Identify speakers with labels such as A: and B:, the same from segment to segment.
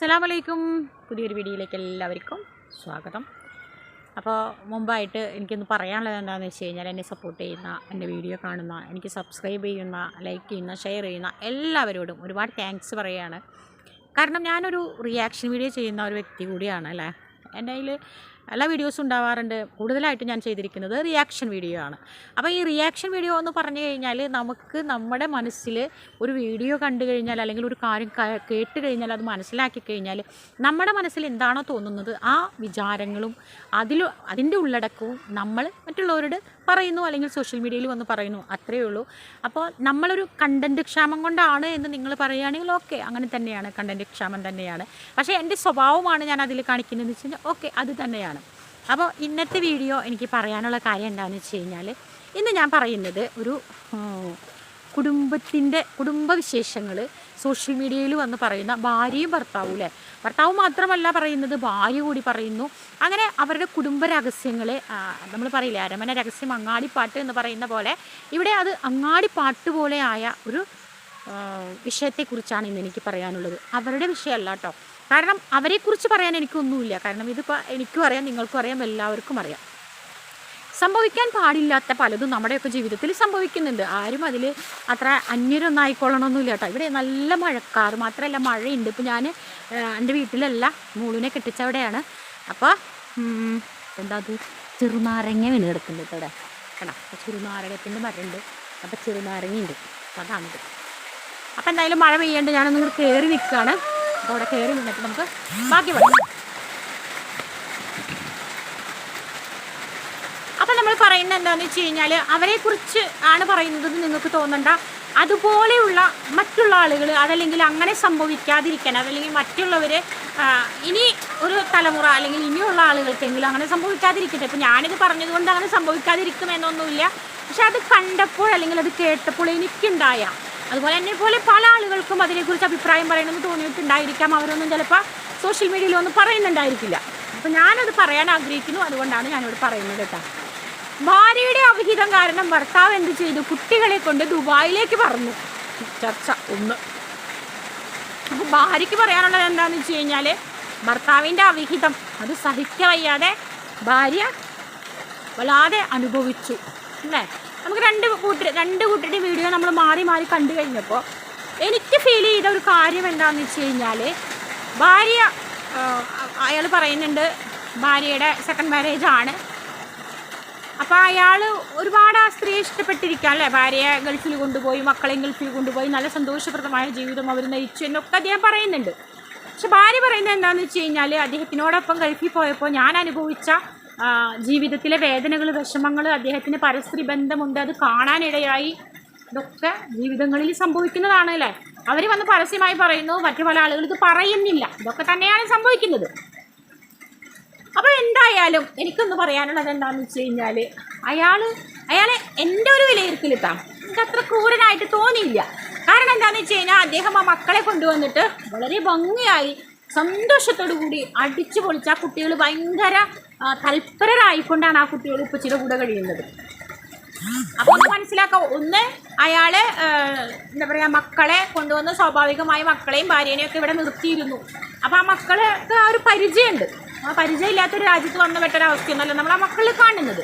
A: അസ്സലാമു വലൈക്കും പുതിയൊരു വീഡിയോയിലേക്ക് എല്ലാവർക്കും സ്വാഗതം. അപ്പോൾ മുമ്പായിട്ട് എനിക്കൊന്ന് പറയാനുള്ളത് എന്താണെന്ന് വെച്ച് കഴിഞ്ഞാൽ എന്നെ സപ്പോർട്ട് ചെയ്യുന്ന എന്റെ വീഡിയോ കാണുന്ന എനിക്ക് സബ്സ്ക്രൈബ് ചെയ്യുന്ന ലൈക്ക് ചെയ്യുന്ന ഷെയർ ചെയ്യുന്ന എല്ലാവരോടും ഒരുപാട് താങ്ക്സ് പറയുകയാണ് കാരണം ഞാനൊരു റിയാക്ഷൻ വീഡിയോ ചെയ്യുന്ന ഒരു വ്യക്തി കൂടിയാണ് അല്ലേ? എന്റെ കയ്യിൽ എല്ലാ വീഡിയോസും ഉണ്ടാവാറുണ്ട്. കൂടുതലായിട്ട് ഞാൻ ചെയ്തിരിക്കുന്നത് റിയാക്ഷൻ വീഡിയോ ആണ്. അപ്പോൾ ഈ റിയാക്ഷൻ വീഡിയോ എന്ന് പറഞ്ഞു കഴിഞ്ഞാൽ നമുക്ക് നമ്മുടെ മനസ്സിൽ ഒരു വീഡിയോ കണ്ടു കഴിഞ്ഞാൽ അല്ലെങ്കിൽ ഒരു കാര്യം കേട്ട് കഴിഞ്ഞാൽ അത് മനസ്സിലാക്കി കഴിഞ്ഞാൽ നമ്മുടെ മനസ്സിൽ എന്താണോ തോന്നുന്നത് ആ വിചാരങ്ങളും അതിൽ അതിന്റെ ഉള്ളടക്കവും നമ്മൾ മറ്റുള്ളവരോട് പറയുന്നു അല്ലെങ്കിൽ സോഷ്യൽ മീഡിയയിൽ വന്ന് പറയുന്നു. അത്രയേ ഉള്ളൂ. അപ്പോൾ നമ്മളൊരു കണ്ടന്റ് ക്ഷാമം കൊണ്ടാണ് എന്ന് നിങ്ങൾ പറയുകയാണെങ്കിൽ ഓക്കെ അങ്ങനെ തന്നെയാണ്. കണ്ടന്റ് ക്ഷാമം തന്നെയാണ്. പക്ഷേ എന്റെ സ്വഭാവമാണ് ഞാൻ അതിൽ കാണിക്കുന്നതെന്ന് വെച്ച് കഴിഞ്ഞാൽ ഓക്കെ അത് തന്നെയാണ്. അപ്പോൾ ഇന്നത്തെ വീഡിയോ എനിക്ക് പറയാനുള്ള കാര്യം എന്താണെന്ന് വെച്ച് കഴിഞ്ഞാൽ ഇന്ന് ഞാൻ പറയുന്നത് ഒരു കുടുംബത്തിന്റെ കുടുംബവിശേഷങ്ങൾ സോഷ്യൽ മീഡിയയിൽ വന്ന് പറയുന്ന ഭാര്യയും ഭർത്താവും അല്ലേ? ഭർത്താവ് മാത്രമല്ല പറയുന്നത് ഭാര്യ കൂടി പറയുന്നു. അങ്ങനെ അവരുടെ കുടുംബ രഹസ്യങ്ങളെ നമ്മൾ പറയില്ലേ അരമന രഹസ്യം അങ്ങാടിപ്പാട്ട് എന്ന് പറയുന്ന പോലെ ഇവിടെ അത് അങ്ങാടിപ്പാട്ട് പോലെ ആയ ഒരു വിഷയത്തെക്കുറിച്ചാണ് ഇന്ന് എനിക്ക് പറയാനുള്ളത്. അവരുടെ വിഷയമല്ല കേട്ടോ. കാരണം അവരെക്കുറിച്ച് പറയാൻ എനിക്കൊന്നുമില്ല. കാരണം ഇതിപ്പോൾ എനിക്കും അറിയാം നിങ്ങൾക്കും അറിയാം എല്ലാവർക്കും അറിയാം. സംഭവിക്കാൻ പാടില്ലാത്ത പലതും നമ്മുടെയൊക്കെ ജീവിതത്തിൽ സംഭവിക്കുന്നുണ്ട്. ആരും അതിൽ അത്ര അന്യരൊന്നും ആയിക്കൊള്ളണമെന്നില്ല കേട്ടോ. ഇവിടെ നല്ല മഴക്കാറ് മാത്രമല്ല മഴയുണ്ട്. ഇപ്പോൾ ഞാൻ എന്റെ വീട്ടിലല്ല മൂളിനെ കെട്ടിച്ചവിടെയാണ്. അപ്പോൾ എന്താ അത്? ചെറുനാരങ്ങ വീണ് കിടക്കുന്നത് ഇവിടെ. കേട്ടോ ചെറുനാരകത്തിന്റെ മരമുണ്ട്. അപ്പോൾ ചെറുനാരങ്ങയുണ്ട്. അപ്പോൾ അതാണിത് അപ്പോൾ എന്തായാലും മഴ പെയ്യേണ്ട ഞാനൊന്നും കൂടി കയറി നിൽക്കുകയാണ് അപ്പോൾ അവിടെ കയറി നിന്നിട്ട് നമുക്ക് ബാക്കി പറയാം അപ്പം നമ്മൾ പറയുന്നത് എന്താണെന്ന് വെച്ച് കഴിഞ്ഞാൽ അവരെക്കുറിച്ച് ആണ് പറയുന്നത് നിങ്ങൾക്ക് തോന്നണ്ട. അതുപോലെയുള്ള മറ്റുള്ള ആളുകൾ അതല്ലെങ്കിൽ അങ്ങനെ സംഭവിക്കാതിരിക്കാൻ അതല്ലെങ്കിൽ മറ്റുള്ളവർ ഇനി ഒരു തലമുറ അല്ലെങ്കിൽ ഇനിയുള്ള ആളുകൾക്കെങ്കിലും അങ്ങനെ സംഭവിക്കാതിരിക്കട്ടെ. ഇപ്പം ഞാനിത് പറഞ്ഞതുകൊണ്ട് അങ്ങനെ സംഭവിക്കാതിരിക്കും എന്നൊന്നുമില്ല പക്ഷെ അത് കണ്ടപ്പോൾ അല്ലെങ്കിൽ അത് കേട്ടപ്പോൾ എനിക്കുണ്ടായ അതുപോലെ എന്നെ പോലെ പല ആളുകൾക്കും അതിനെക്കുറിച്ച് അഭിപ്രായം പറയണമെന്ന് തോന്നിയിട്ടുണ്ടായിരിക്കാം. അവരൊന്നും ചിലപ്പോൾ സോഷ്യൽ മീഡിയയിലൊന്നും പറയുന്നുണ്ടായിരിക്കില്ല. അപ്പോൾ ഞാനത് പറയാൻ ആഗ്രഹിക്കുന്നു. അതുകൊണ്ടാണ് ഞാനിവിടെ പറയുന്നത് കേട്ടോ. ഭാര്യയുടെ അവിഹിതം കാരണം ഭർത്താവ് എന്ത് ചെയ്തു? കുട്ടികളെ കൊണ്ട് ദുബായിലേക്ക് പറഞ്ഞു ചർച്ച ഒന്ന്. അപ്പോൾ ഭാര്യയ്ക്ക് പറയാനുള്ളത് എന്താണെന്ന് വെച്ച് കഴിഞ്ഞാൽ ഭർത്താവിന്റെ അവിഹിതം അത് സഹിക്കവയ്യാതെ ഭാര്യ വല്ലാതെ അനുഭവിച്ചു. അല്ലേ? നമുക്ക് രണ്ട് കൂട്ടർ രണ്ട് കൂട്ടരുടെ വീഡിയോ നമ്മൾ മാറി മാറി കണ്ടു കഴിഞ്ഞപ്പോൾ എനിക്ക് ഫീൽ ചെയ്ത ഒരു കാര്യം എന്താണെന്ന് വെച്ച് കഴിഞ്ഞാൽ ഭാര്യ അയാൾ പറയുന്നുണ്ട് ഭാര്യയുടെ സെക്കൻഡ് മാരേജ് ആണ്. അപ്പോൾ അയാൾ ഒരുപാട് ആ സ്ത്രീയെ ഇഷ്ടപ്പെട്ടിരിക്കാം അല്ലേ? ഭാര്യയെ ഗൾഫിൽ കൊണ്ടുപോയി മക്കളെ ഗൾഫിൽ കൊണ്ടുപോയി നല്ല സന്തോഷപ്രദമായ ജീവിതം അവർ നയിച്ചു എന്നൊക്കെ അദ്ദേഹം പറയുന്നുണ്ട്. പക്ഷെ ഭാര്യ പറയുന്നത് എന്താണെന്ന് വെച്ച് കഴിഞ്ഞാൽ അദ്ദേഹത്തിനോടൊപ്പം ഗൾഫിൽ പോയപ്പോൾ ഞാൻ അനുഭവിച്ച ജീവിതത്തിലെ വേദനകൾ വിഷമങ്ങൾ അദ്ദേഹത്തിന് പരസ്ത്രീ ബന്ധമുണ്ട് അത് കാണാനിടയായി. ഇതൊക്കെ ജീവിതങ്ങളിൽ സംഭവിക്കുന്നതാണല്ലേ അവർ വന്ന് പരസ്യമായി പറയുന്നു മറ്റു പല ആളുകൾ ഇത് പറയുന്നില്ല. ഇതൊക്കെ തന്നെയാണ് സംഭവിക്കുന്നത്. അപ്പോൾ എന്തായാലും എനിക്കൊന്ന് പറയാനുള്ളത് എന്താണെന്ന് വെച്ച് കഴിഞ്ഞാൽ അയാൾ അയാളെ എന്റെ ഒരു വിലയിരുത്തലിട്ടാ എനിക്ക് അത്ര ക്രൂരനായിട്ട് തോന്നിയില്ല. കാരണം എന്താണെന്ന് വെച്ച് കഴിഞ്ഞാൽ അദ്ദേഹം ആ മക്കളെ കൊണ്ടുവന്നിട്ട് വളരെ ഭംഗിയായി സന്തോഷത്തോടു കൂടി അടിച്ചു പൊളിച്ച് ആ കുട്ടികൾ ഭയങ്കര തൽപരരായിക്കൊണ്ടാണ് ആ കുട്ടികൾ ഉപ്പച്ചിയുടെ കൂടെ കഴിയുന്നത്. അപ്പോൾ ഒന്ന് മനസ്സിലാക്കാം ഒന്ന് അയാൾ എന്താ പറയുക മക്കളെ കൊണ്ടുവന്ന് സ്വാഭാവികമായി മക്കളെയും ഭാര്യേനെയും ഒക്കെ ഇവിടെ നിർത്തിയിരുന്നു. അപ്പോൾ ആ മക്കൾക്ക് ആ ഒരു പരിചയമുണ്ട്. ആ പരിചയമില്ലാത്തൊരു രാജ്യത്ത് വന്നു പെട്ടൊരവസ്ഥയൊന്നുമല്ല നമ്മൾ ആ മക്കളിൽ കാണുന്നത്.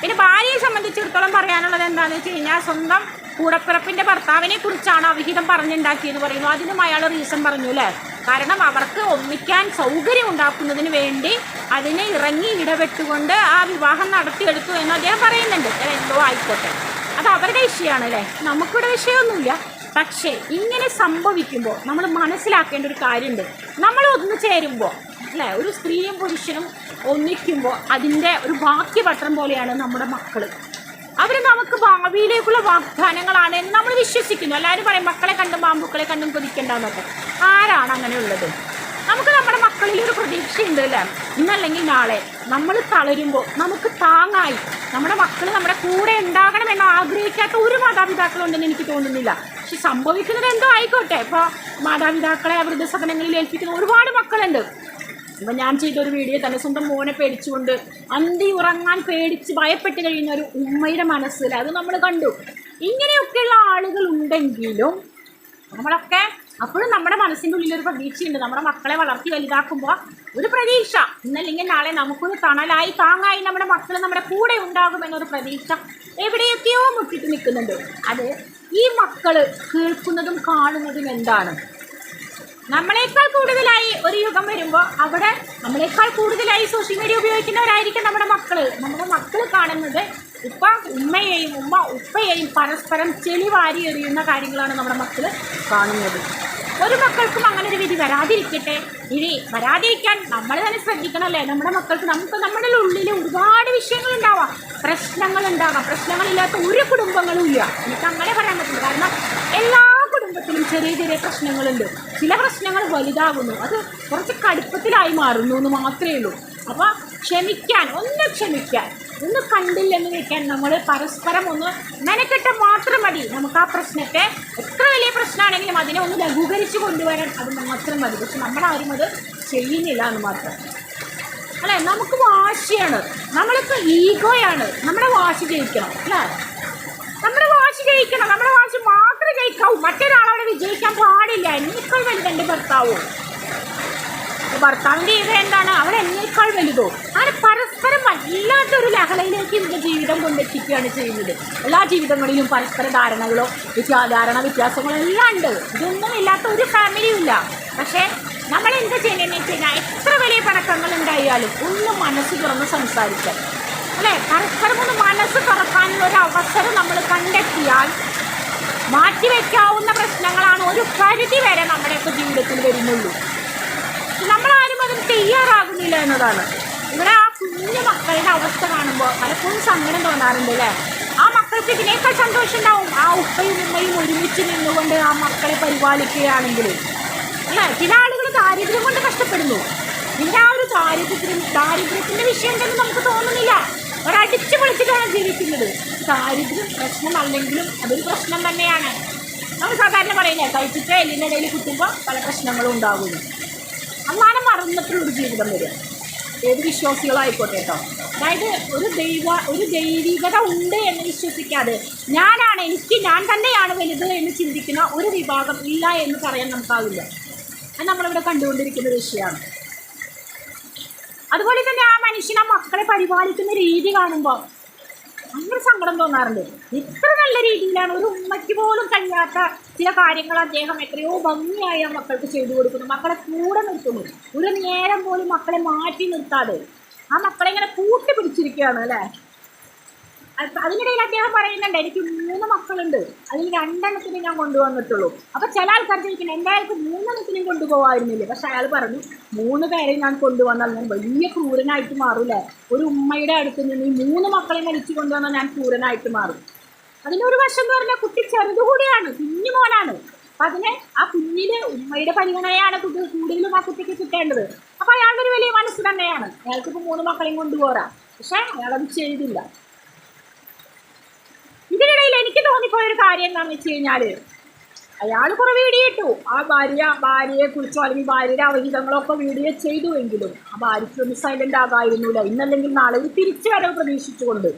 A: പിന്നെ ഭാര്യയെ സംബന്ധിച്ചിടത്തോളം പറയാനുള്ളത് എന്താണെന്ന് വെച്ച് കഴിഞ്ഞാൽ സ്വന്തം കൂടപ്പിറപ്പിന്റെ ഭർത്താവിനെ കുറിച്ചാണ് അവിഹിതം പറഞ്ഞുണ്ടാക്കിയെന്ന് പറയുന്നു. അതിനും അയാൾ റീസൺ പറഞ്ഞു അല്ലേ? കാരണം അവർക്ക് ഒന്നിക്കാൻ സൗകര്യം ഉണ്ടാക്കുന്നതിന് വേണ്ടി അതിനെ ഇറങ്ങി ഇടപെട്ടുകൊണ്ട് ആ വിവാഹം നടത്തിയെടുത്തു എന്ന് അദ്ദേഹം പറയുന്നുണ്ട്. എന്തോ ആയിക്കോട്ടെ. അത് അവരുടെ വിഷയമാണ് അല്ലേ? നമുക്കിവിടെ വിഷയമൊന്നുമില്ല. പക്ഷേ ഇങ്ങനെ സംഭവിക്കുമ്പോൾ നമ്മൾ മനസ്സിലാക്കേണ്ട ഒരു കാര്യമുണ്ട്. നമ്മൾ ഒന്നു ചേരുമ്പോൾ അല്ലേ ഒരു സ്ത്രീയും പുരുഷനും ഒന്നിക്കുമ്പോൾ അതിന്റെ ഒരു ബാക്കിപത്രം പോലെയാണ് നമ്മുടെ മക്കൾ അവർ നമുക്ക് ഭാവിയിലേക്കുള്ള വാഗ്ദാനങ്ങളാണ് എന്ന് നമ്മൾ വിശ്വസിക്കുന്നു. എല്ലാവരും പറയും മക്കളെ കണ്ടും പാമ്പുക്കളെ കണ്ടും കൊതിക്കണ്ടെന്നൊക്കെ. ആരാണ് അങ്ങനെയുള്ളത്? നമുക്ക് നമ്മുടെ മക്കളിൽ ഒരു പ്രതീക്ഷയുണ്ട് അല്ലേ? ഇന്നല്ലെങ്കിൽ നാളെ നമ്മൾ തളരുമ്പോൾ നമുക്ക് താങ്ങായി. നമ്മുടെ മക്കൾ നമ്മുടെ കൂടെ ഉണ്ടാകണമെന്ന് ആഗ്രഹിക്കാത്ത ഒരു മാതാപിതാക്കളുണ്ടെന്ന് എനിക്ക് തോന്നുന്നില്ല. പക്ഷെ സംഭവിക്കുന്നത് എന്തോ ആയിക്കോട്ടെ. ഇപ്പോൾ മാതാപിതാക്കളെ വൃദ്ധസദനങ്ങളിൽ ഏൽപ്പിക്കുന്ന ഒരുപാട് മക്കളുണ്ട്. അപ്പം ഞാൻ ചെയ്തൊരു വീഡിയോ തന്നെ സ്വന്തം മോനെ പേടിച്ചുകൊണ്ട് അന്തി ഉറങ്ങാൻ പേടിച്ച് ഭയപ്പെട്ട് കഴിയുന്ന ഒരു ഉമ്മയുടെ മനസ്സിൽ അത് നമ്മൾ കണ്ടു. ഇങ്ങനെയൊക്കെയുള്ള ആളുകൾ ഉണ്ടെങ്കിലും നമ്മളൊക്കെ അപ്പോഴും നമ്മുടെ മനസ്സിന്റെ ഉള്ളിൽ ഒരു പ്രതീക്ഷയുണ്ട്. നമ്മുടെ മക്കളെ വളർത്തി വലുതാക്കുമ്പോൾ ഒരു പ്രതീക്ഷ. ഇന്നല്ലെങ്കിൽ നാളെ നമുക്കൊരു തണലായി താങ്ങായി നമ്മുടെ മക്കൾ നമ്മുടെ കൂടെ ഉണ്ടാകുമെന്നൊരു പ്രതീക്ഷ എവിടെയൊക്കെയോ മുട്ടിട്ട് നിൽക്കുന്നുണ്ട്. അത് ഈ മക്കൾ കേൾക്കുന്നതും കാണുന്നതും എന്താണ്? നമ്മളെക്കാൾ കൂടുതലായി ഒരു യുഗം വരുമ്പോൾ അവിടെ നമ്മളെക്കാൾ കൂടുതലായി സോഷ്യൽ മീഡിയ ഉപയോഗിക്കുന്നവരായിരിക്കും നമ്മുടെ മക്കൾ നമ്മുടെ മക്കൾ കാണുന്നത് ഉപ്പ ഉമ്മയെയും ഉമ്മ ഉപ്പയെയും പരസ്പരം ചെളി വാരി എറിയുന്ന കാര്യങ്ങളാണ് നമ്മുടെ മക്കൾ കാണുന്നത്. ഒരു മക്കൾക്കും അങ്ങനെ ഒരു വിധി വരാതിരിക്കട്ടെ. ഇനി വരാതിരിക്കാൻ നമ്മൾ തന്നെ ശ്രദ്ധിക്കണമല്ലേ നമ്മുടെ മക്കൾക്ക് നമുക്ക് നമ്മുടെ ഉള്ളിൽ ഒരുപാട് വിഷയങ്ങൾ ഉണ്ടാവാം. പ്രശ്നങ്ങൾ ഉണ്ടാകാം പ്രശ്നങ്ങളില്ലാത്ത ഒരു കുടുംബങ്ങളും ഇല്ല. എനിക്ക് അങ്ങനെ പറയാൻ പറ്റില്ല. കാരണം എല്ലാ കുടുംബത്തിലും ചെറിയ ചെറിയ പ്രശ്നങ്ങളുണ്ട്. ചില പ്രശ്നങ്ങൾ വലുതാകുന്നു. അത് കുറച്ച് കടുപ്പത്തിലായി മാറുന്നു എന്ന് മാത്രമേ ഉള്ളൂ. അപ്പോൾ ക്ഷമിക്കാൻ ഒന്ന് ക്ഷമിക്കാൻ ഒന്ന് കണ്ടില്ലെന്ന് വെക്കാൻ നമ്മൾ പരസ്പരം ഒന്ന് മെനക്കെട്ട് മാത്രം മതി. നമുക്ക് ആ പ്രശ്നത്തെ എത്ര വലിയ പ്രശ്നമാണെങ്കിലും അതിനെ ഒന്ന് ലഘൂകരിച്ച് കൊണ്ടുവരാൻ അത് മാത്രം മതി. പക്ഷെ നമ്മളാരും അത് ചെയ്യുന്നില്ല എന്ന് മാത്രം. അല്ലേ? നമുക്ക് വാശിയാണ്. നമ്മൾക്ക് ഈഗോയാണ്. നമ്മുടെ വാശി ജയിക്കണം. അല്ലേ? നമ്മുടെ വാശി ജയിക്കണം. നമ്മുടെ വാശി മാത്രമേ ജയിക്കാവൂ മറ്റൊരാളവിടെ വിജയിക്കാൻ പാടില്ല. എന്നേക്കാൾ വലുതെന്റെ ഭർത്താവോ? ഭർത്താവിന്റെ ഇത് എന്താണ്? അവിടെ എന്നേക്കാൾ വലുതോ? അങ്ങനെ പരസ്പരം വല്ലാത്തൊരു ലഹളയിലേക്ക് ഇവരുടെ ജീവിതം കൊണ്ടെത്തിക്കുകയാണ് ചെയ്യുന്നത്. എല്ലാ ജീവിതങ്ങളിലും പരസ്പര ധാരണകളോ വ്യത്യാ ധാരണ വ്യത്യാസങ്ങളോ എല്ലാം ഉണ്ട്. ഇതൊന്നും ഇല്ലാത്ത ഒരു ഫാമിലിയും ഇല്ല. പക്ഷേ നമ്മൾ എന്ത് ചെയ്യണമെന്ന് വെച്ച് കഴിഞ്ഞാൽ എത്ര വലിയ പണക്കങ്ങൾ ഉണ്ടായാലും ഒന്ന് മനസ്സ് തുറന്ന് സംസാരിക്കാം. അല്ലേ? പരസ്പരം ഒന്ന് മനസ്സ് തുറക്കാനുള്ള ഒരു അവസരം നമ്മൾ കണ്ടെത്തിയാൽ മാറ്റിവെക്കാവുന്ന പ്രശ്നങ്ങളാണ് ഒരു പരിധി വരെ നമ്മുടെയൊക്കെ ജീവിതത്തിൽ വരുന്നുള്ളൂ. നമ്മളാരും അതിന് തയ്യാറാകുന്നില്ല എന്നതാണ്. ഇവിടെ ആ കുഞ്ഞു മക്കളുടെ അവസ്ഥ കാണുമ്പോൾ പലപ്പോഴും സങ്കടം തോന്നാറുണ്ട് അല്ലേ? ആ മക്കൾക്ക് ഇതിനേക്കാൾ സന്തോഷം ഉണ്ടാവും. ആ ഉപ്പയും ഉമ്മയും ഒരുമിച്ച് നിന്നുകൊണ്ട് ആ മക്കളെ പരിപാലിക്കുകയാണെങ്കിൽ. അല്ലേ? ചില ആളുകൾ ദാരിദ്ര്യം കൊണ്ട് കഷ്ടപ്പെടുന്നു. ഇതിന്റെ ആ ഒരു ദാരിദ്ര്യത്തിനും ദാരിദ്ര്യത്തിന്റെ വിഷയം തന്നെ നമുക്ക് തോന്നുന്നില്ല. ഒരടിച്ചു പൊളിച്ചിട്ടാണ് ജീവിക്കുന്നത്. ദാരിദ്ര്യം പ്രശ്നമല്ലെങ്കിലും അതൊരു പ്രശ്നം തന്നെയാണ്. നമ്മൾ സാധാരണ പറയുന്നത് കഴിച്ചിട്ട് എല്ലിനിടയിൽ കുത്തുമ്പോൾ പല പ്രശ്നങ്ങളും ഉണ്ടാകുന്നു അന്നാണ് മറന്നിട്ടുള്ളൊരു ജീവിതം വരിക. ഏത് വിശ്വാസികളായിക്കോട്ടെ കേട്ടോ. അതായത് ഒരു ദൈവ ഒരു ദൈവികത ഉണ്ട് എന്ന് വിശ്വസിക്കാതെ ഞാനാണ് എനിക്ക് ഞാൻ തന്നെയാണ് വലുത് എന്ന് ചിന്തിക്കുന്ന ഒരു വിഭാഗം ഇല്ല എന്ന് പറയാൻ നമുക്കാവില്ല. അത് നമ്മളിവിടെ കണ്ടുകൊണ്ടിരിക്കുന്ന വിഷയമാണ്. അതുപോലെ തന്നെ ആ മനുഷ്യൻ ആ മക്കളെ പരിപാലിക്കുന്ന രീതി കാണുമ്പോൾ ഭയങ്കര സങ്കടം തോന്നാറുണ്ട്. ഇത്ര നല്ല രീതിയിലാണ് ഒരു ഉമ്മയ്ക്ക് പോലും കഴിയാത്ത ചില കാര്യങ്ങൾ അദ്ദേഹം എത്രയോ ഭംഗിയായി ആ മക്കൾക്ക് ചെയ്തു കൊടുക്കുന്നു. മക്കളെ കൂടെ നിർത്തുന്നു. ഒരു നേരം പോലും മക്കളെ മാറ്റി നിർത്താതെ ആ മക്കളെ ഇങ്ങനെ കൂട്ടി പിടിച്ചിരിക്കുകയാണ് അല്ലേ? അതിനിടയിൽ അദ്ദേഹം പറയുന്നുണ്ട് എനിക്ക് മൂന്ന് മക്കളുണ്ട്. അതിൽ രണ്ടെണ്ണത്തിന് ഞാൻ കൊണ്ടുവന്നിട്ടുള്ളൂ. അപ്പൊ ചില ആൾക്കാർ ചോദിക്കുന്നത് എന്റെ അയാൾക്ക് മൂന്നെണ്ണത്തിനും കൊണ്ടുപോകാമായിരുന്നില്ലേ പക്ഷെ അയാൾ പറഞ്ഞു മൂന്ന് പേരെ ഞാൻ കൊണ്ടുവന്നാൽ ഞാൻ വലിയ ക്രൂരനായിട്ട് മാറൂലേ ഒരു ഉമ്മയുടെ അടുത്ത് നിന്ന് ഈ മൂന്ന് മക്കളെ മരിച്ചു കൊണ്ടുവന്നാൽ ഞാൻ ക്രൂരനായിട്ട് മാറും. അതിന്റെ ഒരു വശം എന്ന് പറഞ്ഞാൽ കുട്ടി ചെറുതുകൂടിയാണ് കുഞ്ഞു മോനാണ്. അപ്പൊ അതിന് ആ കുഞ്ഞിന് ഉമ്മയുടെ പരിഗണനയാണ് കൂടുതലും ആ കുട്ടിക്ക് കിട്ടേണ്ടത്. അപ്പൊ അയാളുടെ ഒരു വലിയ മനസ്സ് തന്നെയാണ്. അയാൾക്ക് മൂന്ന് മക്കളെയും കൊണ്ടുപോരാ. പക്ഷെ അയാളത് ചെയ്തില്ല. ഒരു കാര്യം എന്താണെന്ന് വെച്ച് കഴിഞ്ഞാൽ അയാൾ കുറെ വീഡിയോ ഇട്ടു. ആ ഭാര്യ ഭാര്യയെ കുറിച്ചോ അല്ലെങ്കിൽ ഭാര്യയുടെ അവഹിതങ്ങളൊക്കെ വീഡിയോ ചെയ്തുവെങ്കിലും ആ ഭാര്യയ്ക്ക് ഒന്ന് സൈലന്റ് ആകായിരുന്നില്ല ഇന്നല്ലെങ്കിൽ നാളെ ഒരു തിരിച്ചു വരവ് പ്രതീക്ഷിച്ചുകൊണ്ട്.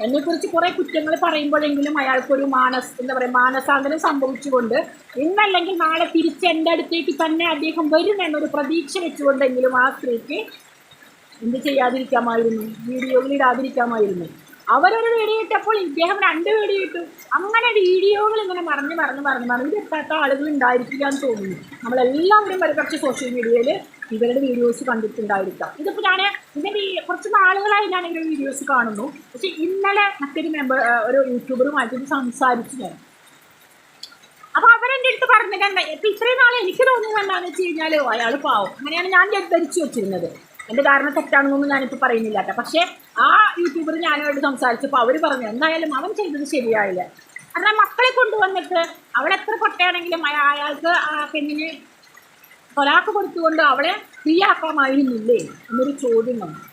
A: എന്നെക്കുറിച്ച് കുറേ കുറ്റങ്ങൾ പറയുമ്പോഴെങ്കിലും അയാൾക്കൊരു മാനസ് എന്താ പറയുക മാനസാന്തരം സംഭവിച്ചുകൊണ്ട് ഇന്നല്ലെങ്കിൽ നാളെ തിരിച്ച് എന്റെ അടുത്തേക്ക് തന്നെ അദ്ദേഹം വരും എന്നൊരു പ്രതീക്ഷ വെച്ചുകൊണ്ടെങ്കിലും ആ സ്ത്രീക്ക് എന്ത് ചെയ്യാതിരിക്കാമായിരുന്നു? വീഡിയോയിൽ ഇടാതിരിക്കാമായിരുന്നു. അവരൊരു വീഡിയോ ഇട്ടപ്പോൾ ഇദ്ദേഹം രണ്ട് വീഡിയോ ഇട്ടു. അങ്ങനെ വീഡിയോകൾ ഇങ്ങനെ മറിഞ്ഞ് മറിഞ്ഞ് മറിഞ്ഞ് മറിഞ്ഞ് എത്താത്ത ആളുകൾ ഉണ്ടായിരിക്കില്ല എന്ന് തോന്നുന്നു. നമ്മളെല്ലാവരും ഒരുപക്ഷെ സോഷ്യൽ മീഡിയയിൽ ഇവരുടെ വീഡിയോസ് കണ്ടിട്ടുണ്ടായിരിക്കാം. ഇതിപ്പോൾ ഞാൻ ഇതിന്റെ കുറച്ച് നാളുകളായി ഞാൻ ഇവരുടെ വീഡിയോസ് കാണുന്നു. പക്ഷെ ഇന്നലെ മറ്റൊരു മെമ്പർ ഒരു യൂട്യൂബറുമായിട്ട് സംസാരിച്ചു ഞാൻ. അപ്പൊ അവരെന്റെ അടുത്ത് പറഞ്ഞിട്ടുണ്ട് ഇപ്പൊ ഇത്രയും നാൾ എനിക്ക് തോന്നുന്നത് എന്താണെന്ന് വെച്ച് കഴിഞ്ഞാൽ അയാൾ പാവം. അങ്ങനെയാണ് ഞാൻ ധരിച്ചു വെച്ചിരുന്നത്. എന്റെ ധാരണ തെറ്റാണെന്നൊന്നും ഞാനിപ്പോൾ പറയുന്നില്ല കേട്ടോ. പക്ഷേ ആ യൂട്യൂബർ ഞാനോട് സംസാരിച്ചപ്പോൾ അവർ പറഞ്ഞു എന്തായാലും അവൻ ചെയ്തത് ശരിയായില്ല. കാരണം മക്കളെ കൊണ്ടുവന്നിട്ട് അവൾ എത്ര പൊട്ടയാണെങ്കിലും അയാ- അയാൾക്ക് ആ പെണ്ണിന് തൊലാക്ക് കൊടുത്തുകൊണ്ട് അവളെ ഫ്രീ ആക്കാമായിരുന്നില്ലേ എന്നൊരു ചോദ്യം വന്നു.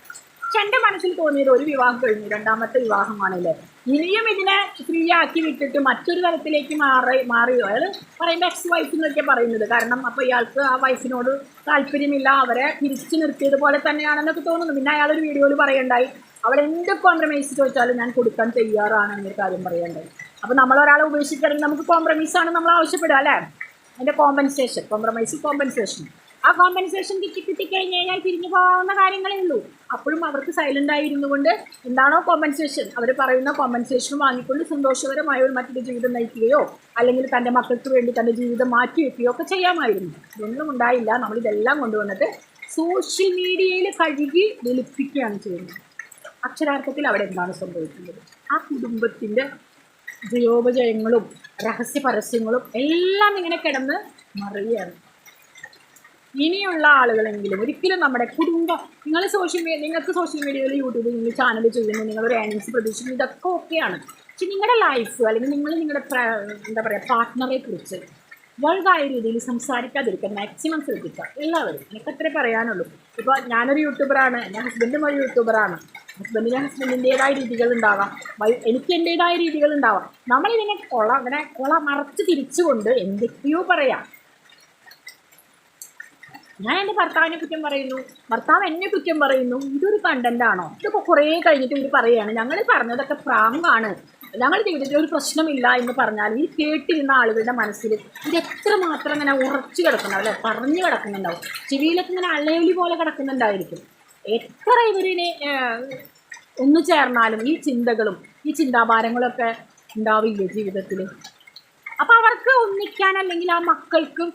A: എന്റെ മനസ്സിൽ തോന്നിയത് ഒരു വിവാഹം കഴിഞ്ഞു രണ്ടാമത്തെ വിവാഹമാണല്ലേ. ഇനിയും ഇതിനെ ആക്കി വിട്ടിട്ട് മറ്റൊരു തരത്തിലേക്ക് മാറി മാറിയോ? അയാൾ പറയുമ്പോൾ എക്സ് വൈഫ് എന്നൊക്കെ പറയുന്നത്. കാരണം അപ്പോൾ ഇയാൾക്ക് ആ വൈഫിനോട് താല്പര്യമില്ല അവരെ തിരിച്ചു നിർത്തിയത് പോലെ തന്നെയാണെന്നൊക്കെ തോന്നുന്നു. പിന്നെ അയാൾ ഒരു വീഡിയോയിൽ പറയണ്ടായി അവൾ എന്ത് കോംപ്രമൈസ് ചോദിച്ചാലും ഞാൻ കൊടുക്കാൻ തയ്യാറാണ് എന്നൊരു കാര്യം പറയണ്ടായി. അപ്പോൾ നമ്മൾ ഒരാളെ ഉപേക്ഷിക്കുകയാണെങ്കിൽ നമുക്ക് കോംപ്രമൈസ് ആണ് നമ്മൾ ആവശ്യപ്പെടുക അല്ലേ?
B: അതിന്റെ കോമ്പൻസേഷൻ കോംപ്രമൈസ് കോമ്പൻസേഷൻ ആ കോമ്പൻസേഷൻ കിട്ടി കിട്ടിക്കഴിഞ്ഞ് കഴിഞ്ഞാൽ പിരിഞ്ഞു പോകാവുന്ന കാര്യങ്ങളേ ഉള്ളൂ. അപ്പോഴും അവർക്ക് സൈലന്റ് ആയിരുന്നു കൊണ്ട് എന്താണോ കോമ്പൻസേഷൻ അവർ പറയുന്ന കോമ്പൻസേഷൻ വാങ്ങിക്കൊണ്ട് സന്തോഷകരമായ ഒരു മറ്റൊരു ജീവിതം നയിക്കുകയോ അല്ലെങ്കിൽ തന്റെ മക്കൾക്ക് വേണ്ടി തന്റെ ജീവിതം മാറ്റി വയ്ക്കുകയോ ഒക്കെ ചെയ്യാമായിരുന്നു. ഇതൊന്നും ഉണ്ടായില്ല. നമ്മളിതെല്ലാം കൊണ്ടുവന്നിട്ട് സോഷ്യൽ മീഡിയയിൽ കഴുകി വെളുപ്പിക്കുകയാണ് ചെയ്യുന്നത്. അക്ഷരാർത്ഥത്തിൽ അവിടെ എന്താണ് സംഭവിക്കുന്നത്? ആ കുടുംബത്തിന്റെ ജയോപജയങ്ങളും രഹസ്യ പരസ്യങ്ങളും എല്ലാം ഇങ്ങനെ കിടന്ന് മറിയാണ് ഇനിയുള്ള ആളുകളെങ്കിലും ഒരിക്കലും നമ്മുടെ കുടുംബം നിങ്ങൾ സോഷ്യൽ മീഡിയ നിങ്ങൾക്ക് സോഷ്യൽ മീഡിയയിൽ യൂട്യൂബിൽ നിങ്ങൾ ചാനൽ ചെയ്യുന്നു നിങ്ങൾ ഒരു ഏണിങ്സ് പ്രതീക്ഷിക്കുന്നു ഇതൊക്കെ ഓക്കെയാണ് പക്ഷെ നിങ്ങളുടെ ലൈഫ് അല്ലെങ്കിൽ നിങ്ങൾ നിങ്ങളുടെ എന്താ പറയുക പാർട്ട്ണറെ കുറിച്ച് വലുതായ രീതിയിൽ സംസാരിക്കാതിരിക്കാൻ മാക്സിമം ശ്രദ്ധിക്കുക. എല്ലാവരും എനിക്ക് അത്രേ പറയാനുള്ളൂ. ഇപ്പോൾ ഞാനൊരു യൂട്യൂബറാണ് എന്റെ ഹസ്ബൻഡും ഒരു യൂട്യൂബറാണ് ഹസ്ബൻഡിന് ഹസ്ബൻഡിന്റെതായ രീതികൾ ഉണ്ടാവാം. എനിക്ക് എന്റെതായ രീതികൾ ഉണ്ടാവാം. നമ്മളിതിനെ കൊള അങ്ങനെ കൊള മറച്ച് തിരിച്ചുകൊണ്ട് എന്തൊക്കെയോ പറയാം. ഞാൻ എന്റെ ഭർത്താവിനെ കുറ്റം പറയുന്നു. ഭർത്താവ് എന്നെ കുറ്റം പറയുന്നു. ഇതൊരു കണ്ടന്റ് ആണോ? ഇതിപ്പോൾ കുറേ കഴിഞ്ഞിട്ട് ഇവർ പറയുകയാണ് ഞങ്ങൾ പറഞ്ഞതൊക്കെ പ്രാങ്കാണ്. ഞങ്ങളുടെ ജീവിതത്തിൽ ഒരു പ്രശ്നമില്ല എന്ന് പറഞ്ഞാൽ ഈ കേട്ടിരുന്ന ആളുകളുടെ മനസ്സിൽ ഇത് എത്ര മാത്രം ഇങ്ങനെ ഉറച്ചു കിടക്കുന്നുണ്ടാവും അല്ലെ? പറഞ്ഞു കിടക്കുന്നുണ്ടാവും. ചെവിയിലൊക്കെ ഇങ്ങനെ അലയൊലി പോലെ കിടക്കുന്നുണ്ടായിരിക്കും. എത്ര ഇവരിനെ ഒന്നു ചേർന്നാലും ഈ ചിന്തകളും ഈ ചിന്താഭാരങ്ങളൊക്കെ ഉണ്ടാവില്ല ജീവിതത്തിൽ അപ്പൊ അവർക്ക് ഒന്നിക്കാൻ അല്ലെങ്കിൽ ആ മക്കൾക്കും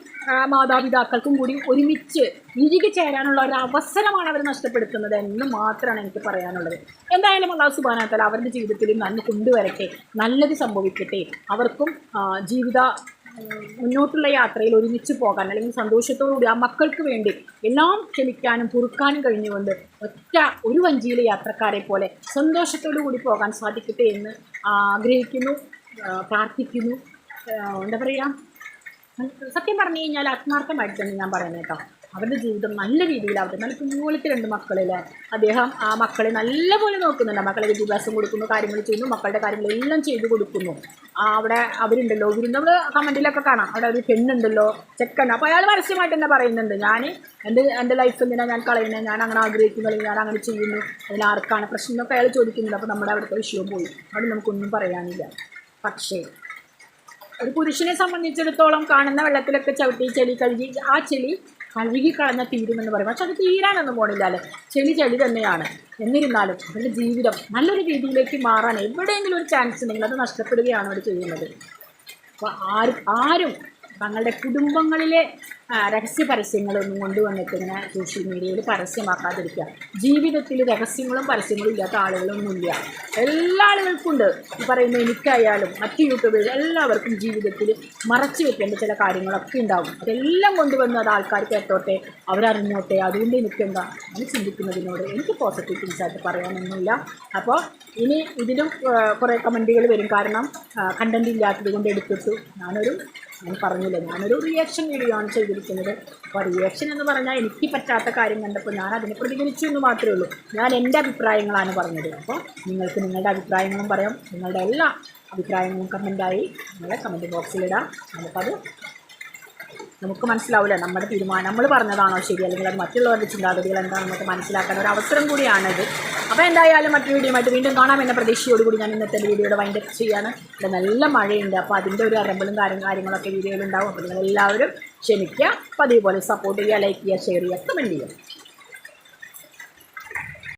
B: മാതാപിതാക്കൾക്കും കൂടി ഒരുമിച്ച് ഇരികെ ചേരാനുള്ള ഒരു അവസരമാണ് അവർ നഷ്ടപ്പെടുത്തുന്നത് എന്ന് മാത്രമാണ് എനിക്ക് പറയാനുള്ളത്. എന്തായാലും അള്ളാഹു സുബാനത്തല അവരുടെ ജീവിതത്തിൽ നന്മ കൊണ്ടുവരട്ടെ നല്ലത് സംഭവിക്കട്ടെ. അവർക്കും ജീവിത മുന്നോട്ടുള്ള യാത്രയിൽ ഒരുമിച്ച് പോകാൻ അല്ലെങ്കിൽ സന്തോഷത്തോടുകൂടി ആ മക്കൾക്ക് വേണ്ടി എല്ലാം ക്ഷമിക്കാനും പൊറുക്കാനും കഴിഞ്ഞുകൊണ്ട് ഒറ്റ ഒരു വഞ്ചിയിലെ യാത്രക്കാരെ പോലെ സന്തോഷത്തോടു കൂടി പോകാൻ സാധിക്കട്ടെ എന്ന് ആഗ്രഹിക്കുന്നു പ്രാർത്ഥിക്കുന്നു. എന്താ പറയുക സത്യം പറഞ്ഞു കഴിഞ്ഞാൽ ആത്മാർത്ഥം പഠിച്ചെന്ന് ഞാൻ പറയുന്നത് കേട്ടോ. അവരുടെ ജീവിതം നല്ല രീതിയിലാവട്ടെ നല്ല കുഞ്ഞുപോലത്തെ രണ്ട് മക്കളില്ലേ അദ്ദേഹം ആ മക്കളെ നല്ലപോലെ നോക്കുന്നുണ്ട്. മക്കളെ വിദ്യാഭ്യാസം കൊടുക്കുന്നു കാര്യങ്ങൾ ചെയ്യുന്നു മക്കളുടെ കാര്യങ്ങളെല്ലാം ചെയ്തു കൊടുക്കുന്നു. ആ, അവിടെ അവരുണ്ടല്ലോ ഇവർ നമ്മൾ കമന്റിലൊക്കെ കാണാം. അവിടെ ഒരു പെണ്ണുണ്ടല്ലോ ചെക്കൻ. അപ്പോൾ അയാൾ പരസ്യമായിട്ട് തന്നെ പറയുന്നുണ്ട്. ഞാൻ എന്റെ എന്റെ ലൈഫ് എന്തിനാണ് ഞാൻ കളയുന്നത് ഞാൻ അങ്ങനെ ആഗ്രഹിക്കുന്നു അല്ലെങ്കിൽ ഞാൻ അങ്ങനെ ചെയ്യുന്നു. അതിൽ ആർക്കാണ് പ്രശ്നം എന്നൊക്കെ അയാൾ ചോദിക്കുന്നുണ്ട്. അപ്പോൾ നമ്മുടെ അവിടുത്തെ വിഷയവും പോയി. അവിടെ നമുക്കൊന്നും പറയാനില്ല. പക്ഷേ ഒരു പുരുഷനെ സംബന്ധിച്ചിടത്തോളം കാണുന്ന വെള്ളത്തിലൊക്കെ ചവിട്ടി ചെളി കഴുകി ആ ചെളി കഴുകി കളഞ്ഞ തീരുമെന്ന് പറയും. പക്ഷെ അത് തീരാനൊന്നും പോണില്ല ചെളി ചെളി തന്നെയാണ്. എന്നിരുന്നാലും അവരുടെ ജീവിതം നല്ലൊരു രീതിയിലേക്ക് മാറാൻ എവിടെയെങ്കിലും ഒരു ചാൻസ് ഉണ്ടെങ്കിൽ അത് നഷ്ടപ്പെടുകയാണ് അവർ ചെയ്യുന്നത്. അപ്പോൾ ആരും ആരും തങ്ങളുടെ കുടുംബങ്ങളിലെ രഹസ്യ പരസ്യങ്ങളൊന്നും കൊണ്ടുവന്നിട്ട് ഇങ്ങനെ സോഷ്യൽ മീഡിയയിൽ പരസ്യമാക്കാതിരിക്കുക. ജീവിതത്തിൽ രഹസ്യങ്ങളും പരസ്യങ്ങളും ഇല്ലാത്ത ആളുകളൊന്നുമില്ല. എല്ലാ ആളുകൾക്കും ഉണ്ട്. ഈ പറയുന്ന എനിക്കായാലും മറ്റ് യൂട്യൂബേഴ്സ് എല്ലാവർക്കും ജീവിതത്തിൽ മറച്ചു വെക്കേണ്ട ചില കാര്യങ്ങളൊക്കെ ഉണ്ടാകും അതെല്ലാം കൊണ്ടുവന്ന് അത് ആൾക്കാർ കേട്ടോട്ടെ അവരറിഞ്ഞോട്ടെ അതുകൊണ്ട് എനിക്കെന്താ? അത് ചിന്തിക്കുന്നതിനോട് എനിക്ക് പോസിറ്റീവ് തിങ്സ് ആയിട്ട് പറയാനൊന്നുമില്ല. അപ്പോൾ ഇനി ഇതിലും കുറേ കമന്റുകൾ വരും. കാരണം കണ്ടന്റ് ഇല്ലാത്തത് കൊണ്ട് എടുത്തിട്ടു. ഞാനൊരു ഞാൻ പറഞ്ഞില്ല ഞാനൊരു റിയാക്ഷൻ വീഡിയോ ആണ് ചെയ്തിരിക്കുന്നത്. അപ്പോൾ റിയാക്ഷൻ എന്ന് പറഞ്ഞാൽ എനിക്ക് പറ്റാത്ത കാര്യം കണ്ടപ്പോൾ ഞാൻ അതിനെ പ്രതികരിച്ചു എന്ന് മാത്രമേ ഉള്ളൂ. ഞാൻ എന്റെ അഭിപ്രായങ്ങളാണ് പറഞ്ഞത്. അപ്പോൾ നിങ്ങൾക്ക് നിങ്ങളുടെ അഭിപ്രായങ്ങളും പറയാം. നിങ്ങളുടെ എല്ലാ അഭിപ്രായങ്ങളും കമന്റായി നിങ്ങളെ കമന്റ് ബോക്സിലിടാം നമുക്കത് നമുക്ക് മനസ്സിലാവില്ല. നമ്മുടെ തീരുമാനം നമ്മൾ പറഞ്ഞതാണോ ശരി? അല്ലെങ്കിൽ അത് മറ്റുള്ളവരുടെ ചിന്താഗതികൾ എന്താണെന്ന് നമുക്ക് മനസ്സിലാക്കാൻ ഒരു അവസരം കൂടിയാണിത്. അപ്പോൾ എന്തായാലും മറ്റൊരു വീഡിയോ ആയിട്ട് വീണ്ടും കാണാം എന്ന പ്രതീക്ഷയോടുകൂടി ഞാൻ ഇന്നത്തെ വീഡിയോയുടെ വൈൻഡ് അപ്പ് ചെയ്യാണ്. ഇവിടെ നല്ല മഴയുണ്ട്. അപ്പോൾ അതിന്റെ ഒരു അരമ്പലും കാര്യം കാര്യങ്ങളൊക്കെ വീഡിയോയിൽ ഉണ്ടാവും. അപ്പോൾ നിങ്ങളെല്ലാവരും ക്ഷമിക്കുക. അപ്പോൾ അതേപോലെ സപ്പോർട്ട് ചെയ്യുക ലൈക്ക് ചെയ്യുക ഷെയർ ചെയ്യുക കമന്റ് ചെയ്യുക.